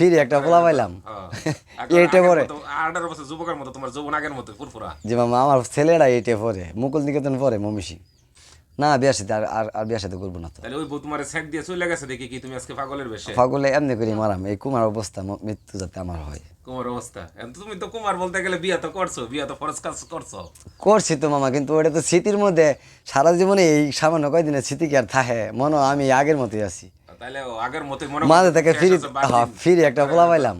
ফিরে একটা পোলা পাইলাম। এইটে পরে। আঠারো বছর যুবকের মতো তোমার যৌবন আগের মতো ফুরফুরা। যে মামা আমার ছেলেরা এইটে পরে মুকুল নিকেতন পরে মমিসি। না বিয়ার সাথে আর আর- আর বিয়ার সাথে করব না তো। তাহলে ওই বউ তোমার দিয়ে চলে গেছে দেখি কি তুমি আজকে পাগলের বেশে? পাগলে এমনি করে মারাম এই কুমার অবস্থা ম- মৃত্যু যাতে আমার হয়। কুমার অবস্থা। এখন তুমি তো কুমার বলতে গেলে বিয়া তো করছ বিয়া তো ফরজ কাজ করছ। করছি তো মামা কিন্তু ওটা তো স্মৃতির মধ্যে সারা জীবনে এই সামান্য কয়দিনের স্মৃতি কি আর থাকে? মনে হয় আমি আগের মতোই আছি। তাহলে আগের মতোই মনে মাঝে থেকে ফিরে হ্যাঁ। ফিরে একটা পোলা পাইলাম।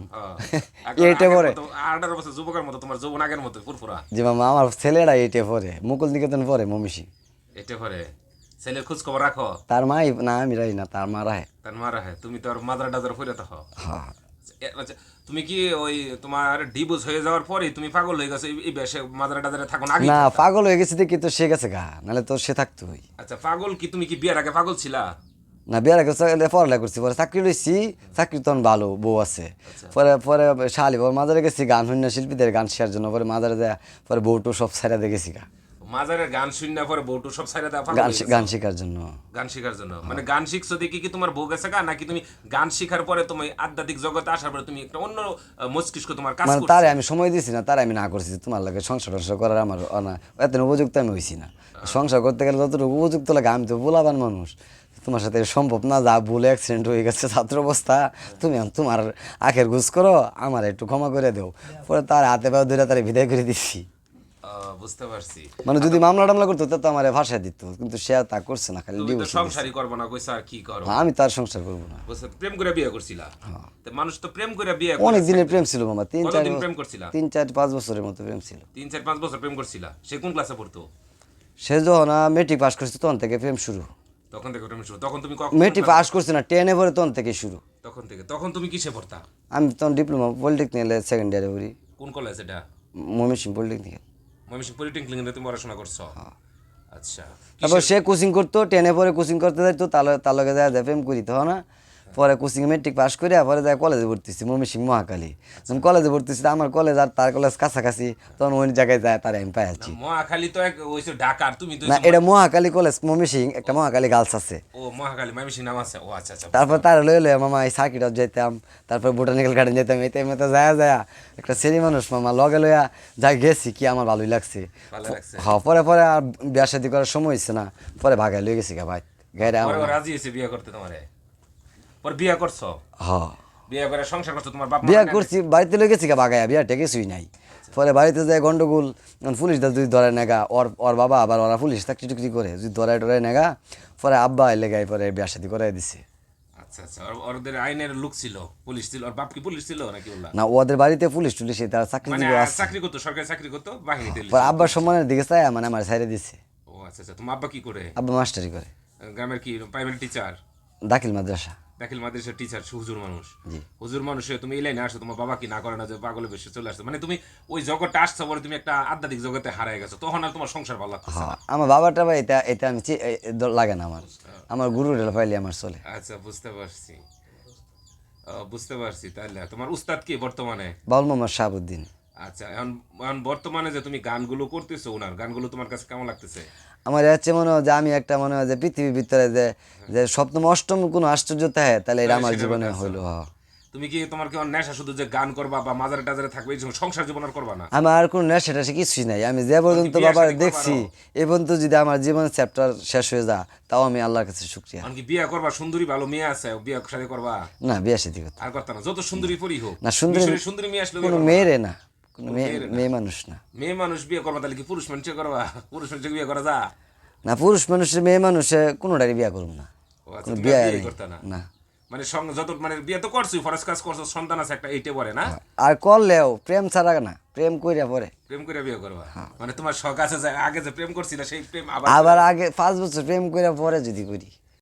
এইটে পরে। আঠারো বছর যুবকের মতো তোমার যৌবন আগের মতো ফুরফুরা যে মামা আমার ছেলেরা এইটে পরে মুকুল নিকেতন পরে এটা পরে। ছেলের খোঁজ খবর রাখো। তার মাই না আমি রাই না তার মা রাহে। তার মারা হ্যাঁ তুমি তো আর মাদার ডাজার ফুরে তো হ্যাঁ। তুমি কি ওই তোমার ডিভোর্স হয়ে যাওয়ার পরে তুমি পাগল হয়ে গেছো? এই- বেশে মাদার থাকো না না পাগল হয়ে গেছে দেখি তো সে গেছে গা নাহলে তো সে থাকতোই। আচ্ছা পাগল কি? তুমি কি বিয়ের আগে পাগল ছিলা? না বিয়ার আগে পড়ালেখা করছি পরে চাকরি লইছি চাকরি তখন ভালো বউ আছে। পরে পরে শালি পরে মাজারে গেছি গান শূন্য শিল্পীদের গান শেয়ার জন্য পরে মাজারে যায় পরে বউটু সব দিয়ে গেছি গা। মাজারের গান পরে বউটু সব দেওয়া গান হয়ে শেখার জন্য। গান শেখার জন্য। মানে গান শিখছো দেখি কি তোমার বউ গেছে গা নাকি তুমি গান শেখার পরে তুমি আধ্যাত্মিক জগতে আসার পরে তুমি একটা অন্য মস্তিষ্ক তোমার কাজ মানে তারে আমি সময় দিছি না তারে আমি না করছি তোমার লাগে সংসার টংসার করার আমার না এত উপযুক্ত আমি হইছি না। সংসার করতে গেলে যতটুকু উপযুক্ত লাগে আমি তো বোলাবান মানুষ। তোমার সাথে সম্ভব না যা ভুলে অ্যাক্সিডেন্ট হয়ে গেছে ছাত্র অবস্থা। তুমি তোমার আখের গুজ করো আমার একটু ক্ষমা করে দেও। পরে তার হাতে পায়ে ধরে তারে বিদায় করে দিচ্ছি বুঝতে পারছি। মানে যদি মামলা টামলা করতো তো আমার ভাষায় দিত কিন্তু সে তা করছে না খালি সংসারই করব না কইছা আর কি করো আমি তার সংসার করব না। প্রেম করে বিয়ে করছিলা? মানুষ তো প্রেম করে বিয়ে হ্যাঁ। অনেক দিনের প্রেম ছিল মামা তিন চার প্রেম করছিলা? তিন চার পাঁচ বছরের মতো প্রেম ছিল। তিন চার পাঁচ বছর প্রেম করছিলা? সে কোন ক্লাসে পড়তো? সে যখন মেট্রিক পাস করছে তখন থেকে প্রেম শুরু। তখন থেকে ওটা শুরু তখন তুমি কখন মেট্রিক পাস করছে না টেনে পরে তখন থেকে শুরু। তখন থেকে তখন তুমি কিসে পড়তা? আমি তখন ডিপ্লোমা পলিটেকনিক্যালে সেকেন্ড ইয়ারে পড়ি। কোন কলেজ এটা? ময়মনসিং পলিটেকনিক্যাল তুমি পড়াশোনা করছ? আচ্ছা। তারপর সে কোচিং করতো টেনে পরে কোচিং করতে যাইতো তাহলে তার লগে যায় যায় প্রেম করি হয় না? পরে কোচিং মেট্রিক পাস করে পরে যায় কলেজে ভর্তিছি ময়মনসিং মহাকালী। যখন কলেজে ভর্তিছি আমার কলেজ আর তার কলেজ কাছাকাছি তখন ওই জায়গায় যায় তার আমি পাইছি মহাখালী তো এক ওইসব ঢাকার তুমি তো না এটা মহাকালী কলেজ ময়মনসিং একটা মহাকালী গার্লস আছে। ও মহাখালী ময়মনসিংহ নাম আছে। ও আচ্ছা আচ্ছা। তারপর তার লয়ে লয়ে মামা এই সার্কিট যাইতাম তারপর বোটানিক্যাল গার্ডেন যেতাম এতে তো যায় যায় একটা সেরি মানুষ মামা লগে লইয়া যা গেছি কি আমার ভালোই লাগছে। ভালো লাগছে। হ্যাঁ পরে পরে আর বিয়া শাদি করার সময় হয়েছে না পরে ভাগাই লয়ে গেছি গা ভাই। আমার রাজি হয়েছে বিয়ে করতে তোমারে? পর বিয়ে করছ? হ্যাঁ বিয়ে করে সংসার করছ তোমার বাপ বিয়া করছি বাড়িতে গেছি গা বিয়া টেকেছুই নাই। পরে বাড়িতে যায় গন্ডগোল পুলিশ দা যদি ধরে নেগা ওর ওর বাবা আবার ওরা পুলিশ চাকরি টুকরি করে যদি ধরায় নেগা পরে আব্বা এলে গাই পরে বিয়া শাদি করাই দিছে। আচ্ছা আচ্ছা ওদের আইনের লোক ছিল? পুলিশ ছিল? ওর বাপ কি পুলিশ ছিল নাকি বললা না ওদের বাড়িতে পুলিশ টুলিশ তার চাকরি মানে চাকরি করতো সরকারি চাকরি করতো বাহিনীতে আব্বার সম্মানের দিকে মানে আমার সাইডে দিছে। ও আচ্ছা আচ্ছা তোমার আব্বা কি করে? আব্বা মাস্টারি করে। গ্রামের কি প্রাইমারি টিচার দাখিল মাদ্রাসা। দাখিল মাদ্রাসার টিচার হুজুর মানুষ। হুজুর মানুষে তুমি এই লাইনে আসো তোমার বাবা কি না করে না যে পাগলে বেশি চলে আসছো? মানে তুমি ওই জগৎটা আসছো বলে তুমি একটা আধ্যাত্মিক জগতে হারায় গেছো তখন আর তোমার সংসার ভালো লাগছে হ্যাঁ আমার বাবাটা ভাই এটা এটা আমি লাগে না আমার। আমার গুরু রেল পাইলে আমার চলে। আচ্ছা বুঝতে পারছি। বুঝতে পারছি তাহলে তোমার উস্তাদ কি বর্তমানে? বাউল মোহাম্মদ শাহাবুদ্দিন। আচ্ছা এখন বর্তমানে যে তুমি গানগুলো করতেছো ওনার গানগুলো তোমার কাছে কেমন লাগতেছে? আমার হচ্ছে মনে হয় যে আমি একটা মনে হয় যে পৃথিবীর ভিতরে যে যে সপ্তম অষ্টম কোনো আশ্চর্য থাকে তাহলে এটা আমার জীবনে। হইল হ্যাঁ। তুমি কি তোমার কি নেশা শুধু যে গান করবা বা মাজারে টাজারে থাকবে সংসার জীবন আর করবা না? আমার আর কোনো নেশা টেশা কিছুই নাই। আমি যে পর্যন্ত বাবার দেখছি এ পর্যন্ত যদি আমার জীবন চ্যাপ্টার শেষ হয়ে যা তাও আমি আল্লাহর কাছে শুক্রিয়া। এখন কি বিয়ে করবা? সুন্দরী ভালো মেয়ে আছে বিয়ে সাথে করবা? না বিয়ে সাথে করতে আর করতা না যত সুন্দরী পরি হোক। না, সুন্দরী- সুন্দরী মেয়ে আসলে কোনো মেয়েরে না। মেয়ে মানুষ না। মেয়ে মানুষ বিয়ে করবা তাহলে কি পুরুষ মানুষে করবা? পুরুষ মানুষে বিয়ে করা যা। না পুরুষ মানুষের মেয়ে মানুষে কোনোটারই বিয়া করব না। আচ্ছা বিয়ে করতা না? না। মানে যত মানে বিয়ে তো করছোই ফরজ কাজ করছ সন্তান আছে একটা এইটে পরে না? আর করলেও প্রেম ছাড়া না প্রেম কইরা পরে প্রেম করে বিয়ে করবা? হ্যাঁ। মানে তোমার শখ আছে যে আগে যে প্রেম করছিল সেই প্রেম আবার আবার আগে পাঁচ বছর প্রেম কইরা পরে যদি করি।